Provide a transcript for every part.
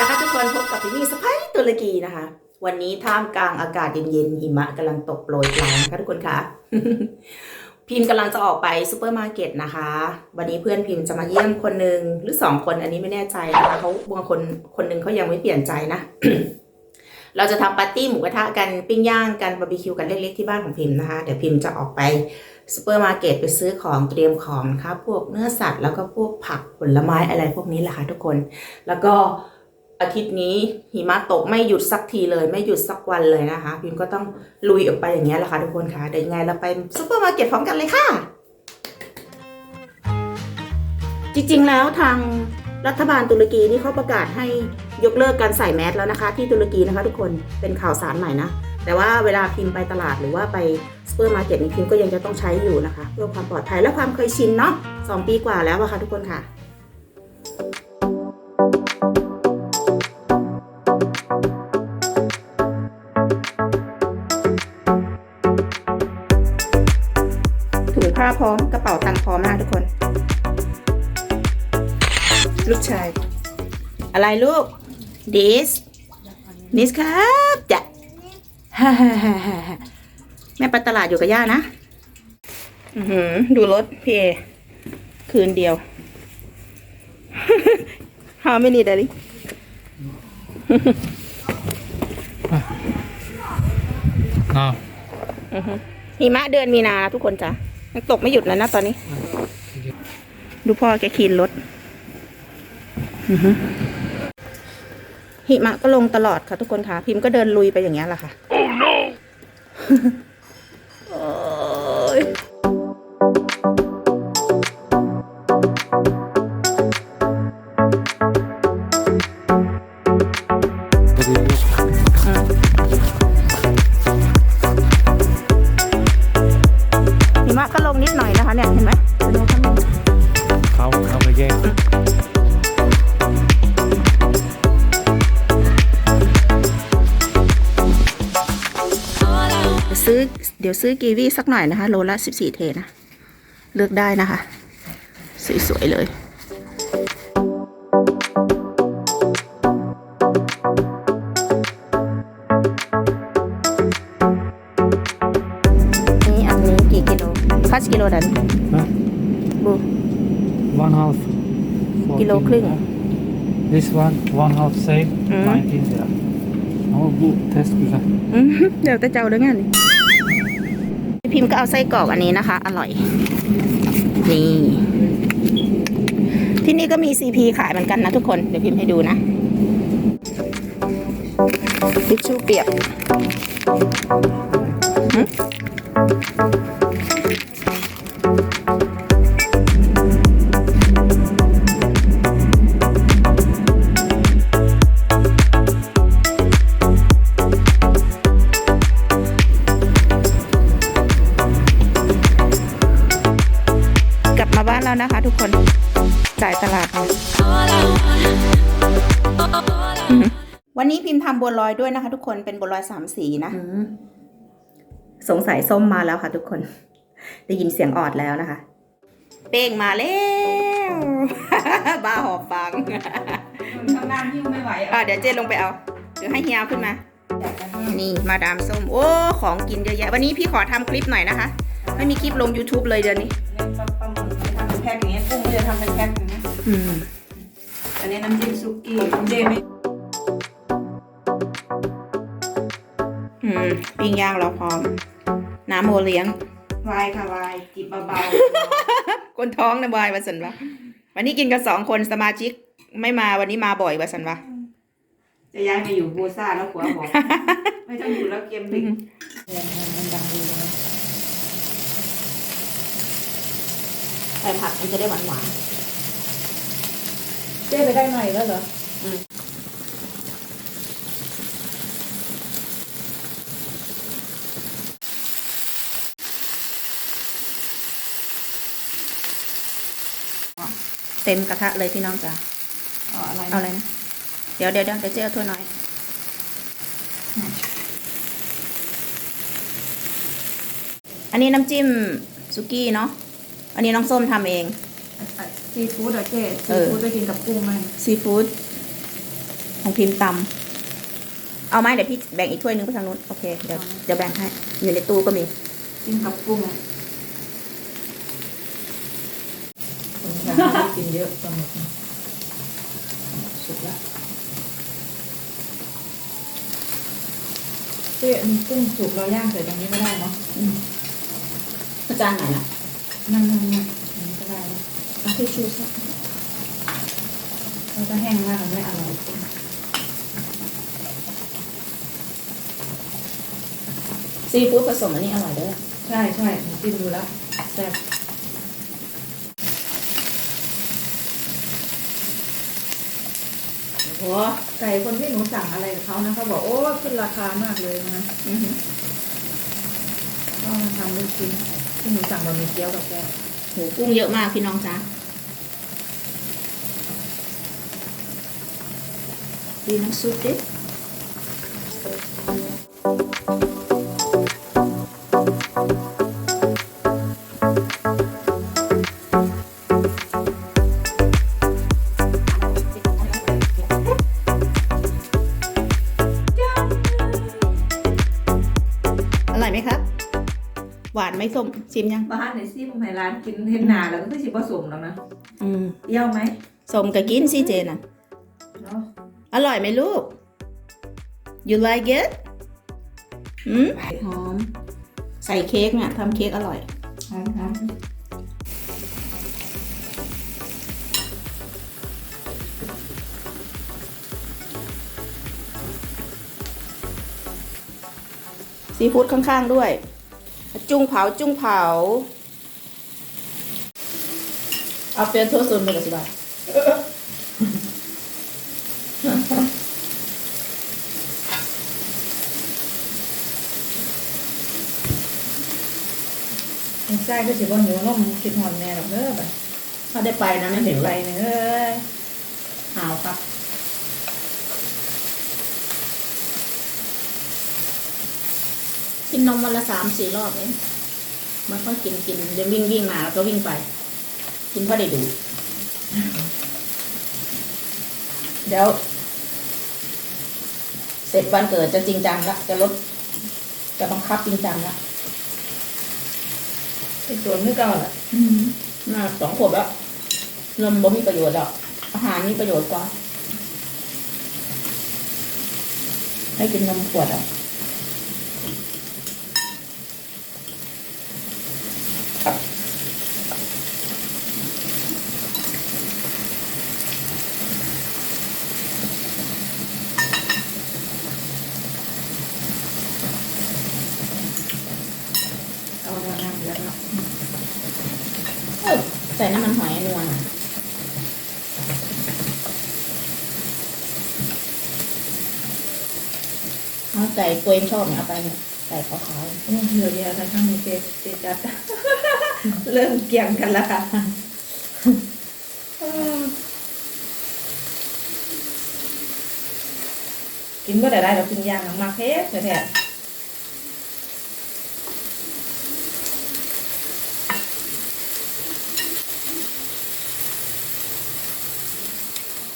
นะคะทุกคนพบกับพี่มี่สไปตุรกีนะคะ วันนี้ท่ามกลางอากาศเย็นๆหิมะกำลังตกโปรยปลายนะคะทุกคนคะพิมพ์กำลังจะออกไปซูเปอร์มาร์เก็ตนะคะ วันนี้เพื่อนพิมพ์จะมาเยี่ยมคนหนึ่งหรือสองคนอันนี้ไม่แน่ใจนะคะเขาบางคนคนหนึ่งเขายังไม่เปลี่ยนใจนะ เราจะทำปาร์ตี้หมูกระทะกันปิ้งย่างกันบาร์บีคิวกันเล็กๆที่บ้านของพิมพ์นะคะ เดี๋ยวพิมพ์จะออกไปซูเปอร์มาร์เก็ตไปซื้อของเตรียมของนะคะพวกเนื้อสัตว์แล้วก็พวกผักผลไม้อะไรพวกนี้แหละค่ะทุกคน แล้วก็ อาทิตย์นี้หิมะตกไม่หยุดสักทีเลย ไม่หยุดสักวันเลยนะคะ พิมก็ต้องลุยออกไปอย่างเงี้ยแหละค่ะทุกคนค่ะเดี๋ยวยังไงเราไปซูเปอร์มาร์เก็ตพร้อมกันเลยค่ะ จริงๆแล้วทางรัฐบาลตุรกีนี่เขาประกาศให้ยกเลิกการใส่แมสแล้วนะคะ ที่ตุรกีนะคะ ทุกคนเป็นข่าวสารใหม่นะแต่ว่าเวลาพิมพ์ไปตลาดหรือว่าไปซูเปอร์มาร์เก็ตนี่พิมพ์ก็ยังจะต้องใช้อยู่นะคะ เพื่อความปลอดภัยและความเคยชินเนาะสองปีกว่าแล้วอะค่ะทุกคนค่ะาพร้อมกระเป๋าตังค์พร้อมนะทุกคน ลูกชาย อะไรลูกดิสนิสครับจ้ะฮ่าฮ่าฮ่าฮ่าแม่ไปตลาดอยู่กับย่านะอืดูรถพี่เอ คืนเดียว How many daddy อ้าวหิมะเดือนมีนาทุกคนจ้ะ ยังตกไม่หยุดเลยนะตอนนี้ ดูพ่อแกขี่รถอือหือหิมะก็ลงตลอดค่ะทุกคนค่ะ พิมพ์ก็เดินลุยไปอย่างเงี้ยแหละค่ะ Oh no เนี่ยเห็นไหมเป็นไงคะเข้าเข้าไปแย่งเดี๋ยวซื้อเดี๋ยวซื้อกีวีสักหน่อยนะคะ โลละสิบสี่เทนะ เลือกได้นะคะ สวย ๆ เลย สกิโลดันฮะบู one half กิโลครึ่ง this one one half same อืม 19 lira ama bu test güzel อืมเดี๋ยวแต่เจ้าด้วยงานนี่พิมพ์ก็เอาไส้กรอกอันนี้นะคะ อร่อย นี่ ที่นี่ก็มีซีพีขายเหมือนกันนะทุกคน เดี๋ยวพิมพ์ให้ดูนะทิชชู่เปียกหึ แล้วนะคะ ทุกคนจ่ายตลาดมาอือหือวันนี้พิมพ์ทำบัวลอยด้วยนะคะ ทุกคนเป็นบัวลอยสามสีนะสงสัยส้มมาแล้วค่ะ ทุกคน ได้ยินเสียงออดแล้วนะคะ เป้งมาแล้วบ้าหอบฟังข้างล่างที่ไม่ไหวอะเดี๋ยวเจ๊ลงไปเอาเดี๋ยวให้เฮียเอาขึ้นมา นี่มาดามส้ม โอ้ ของกินเยอะแยะ วันนี้พี่ขอทำคลิปหน่อยนะคะ ไม่มีคลิปลง YouTube เลยเดือนนี้ ปลาปลาหมึกทำเป็นแพ็คอย่างเงี้ยกุ้งก็จะทำเป็นแพ็คอย่างเงี้ยอืมอันนี้น้ำจิ้มซุกี้เจไม่อืมปิ้งย่างเราพร้อม น้ำโมเลี้ยงวายค่ะวายจิบเบาคนท้องนะบอยวัสันวะวันนี้กินกันสองคนสมาชิกไม่มาวันนี้มาบ่อยวัสันวะๆจะย้ายไปอยู่บูซ่าแล้วผัวบอก ไม่ต้องอยู่แล้วเกมพลิกมันดังดีเลยใส่ผักมันจะได้หวานหวานเจ๊ไปได้ใหม่แล้วเหรอๆเต็มกระทะเลยพี่น้องจ้ะอ๋ออะไรเอาอะไรนะเดี๋ยวเดี๋ยวเดี๋ยวเดี๋ยวเจ๊เอาถ้วยน้อยอันนี้น้ำจิ้มซุกี้เนาะ อันนี้น้องส้มทำเอง ซีฟู้ดเหรอเจ๊เอซีอ ฟู้ดไปกินกับกุ้งไหมซีฟู้ดของพิมพ์ตเอาไหมเดี๋ยวพี่แบ่งอีกถ้วยนึงไปทางนู้นโอเคเดี๋ยวเดี๋ยวแบ่งให้ อยู่ในตู้ก็มี กินกับกุ้งคนทานไม่ได้กินเยอะปลาหมึกนะสุกละเจ๊อันกุ้งสุกเราย่างใส่ตรงนี้ก็ได้เนาะอาจารย์ไหนนะ นั่งนั่งนั่งอันนี้ก็ได้นะเอาที่ชูซะเราจะแห้งมากมันไม่อร่อยซีฟู้ดผสมอันนี้อร่อยเด้อใช่ใช่หนูกินดูแล้วแซ่บโอ้โหไก่คนที่หนูสั่งอะไรกับเขานะเขาบอกโอ้ขึ้นราคามากเลยนะอื้อหือก็มาทำลูกชิ้น ที่หนูสั่งบะหมี่เกี๊ยวกับแกโหกุ้งเยอะมากพี่น้องจ้าดีน้ำซุปดิอร่อยไหมครับ หวานไหมส้มชิมยังบ้านในซี่ผมให้ร้านกินเห็นหนาแล้วก็คือสิผสมแล้วนะอืมเยี่ยวไหมส้มก็กินสิเจน่ะเนาะอร่อยไหมลูก you like it อืมหอม ใส่เค้กเนี่ยทำเค้กอร่อยหอมหอมซีฟู้ดข้างๆด้วย จุ้งเผาจุ้งเผาเอาเฟรนโทสต์ไปกับสิบาทไม่ใช่ก็สิบ่หิวนมคิดหอนแน่หรอกเด้อแบบเขาได้ไปนะไม่เห็เห็นนไปไปเนี่ยเอ้ยหาวครับ กินนมวันละสามสี่รอบเองมันก็กินกินเดี๋ยววิ่งวิ่งมาแล้วก็วิ่งไป กินเพราะได้ดู เดี๋ยว เสร็จวันเกิดจะจริงจังละจะลด จะบังคับจริงจังละเป็นตัวนึกเอาแหละน่าสองขวบแล้วนมบ่มีประโยชน์แล้วอาหารมีประโยชน์กว่าให้กินนมขวดอะ เอาแล้วน้ำเดือดแล้ว เออ ใส่น้ำมันหอยนวลอะเอาไก่ตัวเองชอบเนี่ยเอาไปเนี่ยไก่ขาวโอ้เหลือเดียวแล้วข้างนี้เจ๊เจ๊จัดเริ่มเกี่ยงกันแล้วค่ะกินก็ได้ได้เรากินย่างหนังมากเทสแท้ๆ ๆ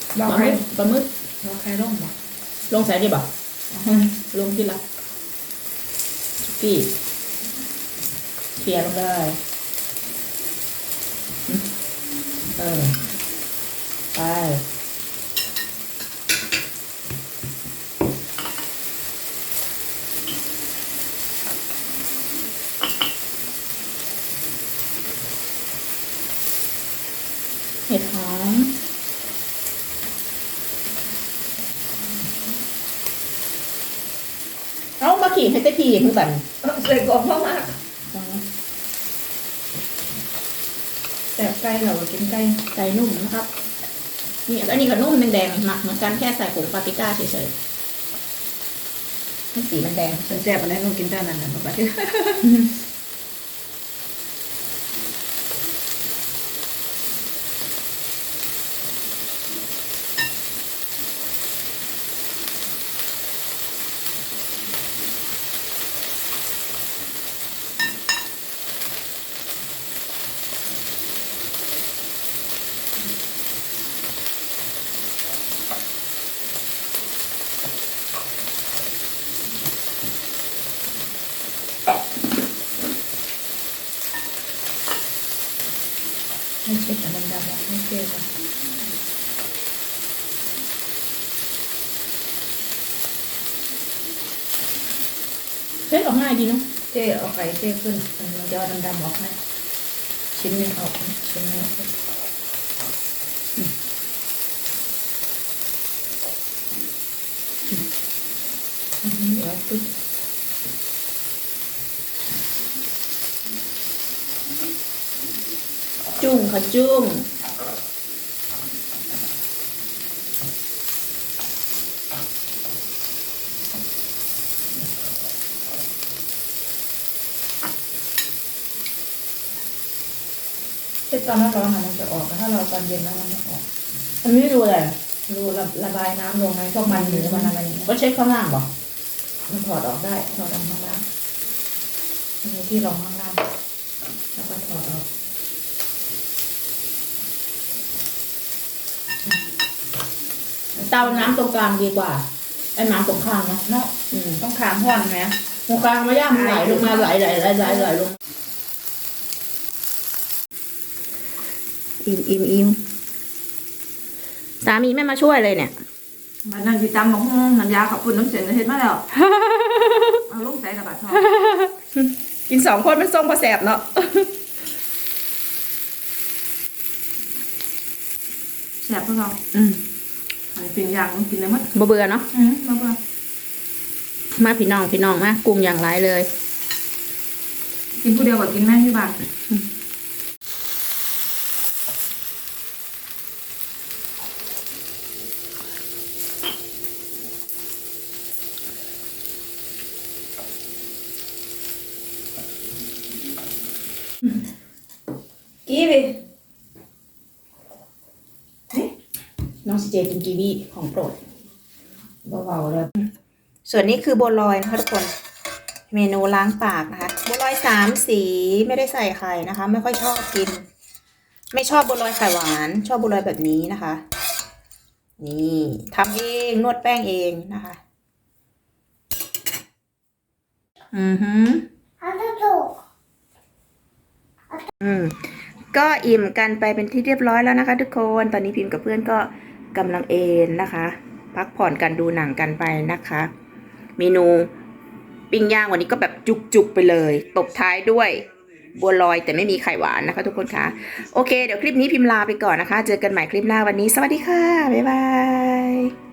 บอก ปลาหใครมึกปลาหมึกบอกใครร่มบอกลงใส่ดีบ่ะลงที่ละพี่เคลียร์ลงได้อืมเออไปเห็ดหอม เอามาขี่ให้เต้พี่คือกันใส่กรอบมากแต่ไก่เราก็กินไก่ไก่นุ่มนะครับ นี่อันนี้ก็นุ่มแดงๆหมักเหมือนกันแค่ใส่ผงปาปริก้าเฉยๆให้สีมันแดงฉันแซ่บอันนั้นหนูกินได้นั่นน่ะบัดนี้ ให้เช็ดอันดำๆออกให้เจ๊ก่อนเช็ดออกง่ายดีเนาะเจ๊เอาไก่เจ๊ขึ้นมันจะเอาดำออกให้ชิ้นหนึงออกชิ้นหนึงออกอันนี้เดี๋ยวปึ๊บ จุ้งค่ะจุ้งเช็ดตอนร้อนๆน่ะมันจะออกแต่ถ้าเราตอนเย็นแล้วมันไม่ออกอันนี้ดูอะไรรูระระบายน้ำลงไงพวกมันหรือมันอะไรอย่างเงี้ยก็เช็ดข้างล่างเหรอมันถอดออกได้ถอดออกข้างล่างมันมีที่รองข้างล่างแล้วก็ถอดออก เตาน้ำตรงกลางดีกว่าไอ้น้ำตรงข้างนะเนาะอืมต้องขามห่อนไหมตรงกลางไม่ย่างมันไหลลงมาไหลไหลไหลไหลไหลลงอิ่มอิ่มอิ่มสามีไม่มาช่วยเลยเนี่ย มันนั่นที่จำของน้ำยาขับฝุ่นน้ำเสียงเห็นมาแล้วเอาลูกใส่กระบะทองกินสองคนมันทรงพอแสบเนาะแสบพวกเราอืมอันนี้ เป็นอย่างมันกินเลยมั้ยบ่เบื่อเนาะอืมมาเบื่อมาพี่น้องพี่น้องมากรุงอย่างไรเลย กินผู้เดียวกับกินแม่ที่บ้าน กีวี น้องซีเจกินกีวีของโปรดเบาๆเลยส่วนนี้คือบัวลอยนะคะทุกคน เมนูล้างปากนะคะบัวลอยสามสีไม่ได้ใส่ไข่นะคะ ไม่ค่อยชอบกิน ไม่ชอบบัวลอยไข่หวาน ชอบบัวลอยแบบนี้นะคะ นี่ทำเองนวดแป้งเองนะคะ อือหืออืมก็อิ่มกันไปเป็นที่เรียบร้อยแล้วนะคะ ทุกคน ตอนนี้พิมพ์กับเพื่อนก็ กำลังเอนนะคะ พักผ่อนกันดูหนังกันไปนะคะ เมนูปิ้งย่างวันนี้ก็แบบจุกๆไปเลย ตบท้ายด้วยบัวลอยแต่ไม่มีไข่หวานนะคะ ทุกคนคะโอเค เดี๋ยวคลิปนี้พิมพ์ลาไปก่อนนะคะ เจอกันใหม่คลิปหน้าวันนี้ สวัสดีค่ะ บ๊ายบาย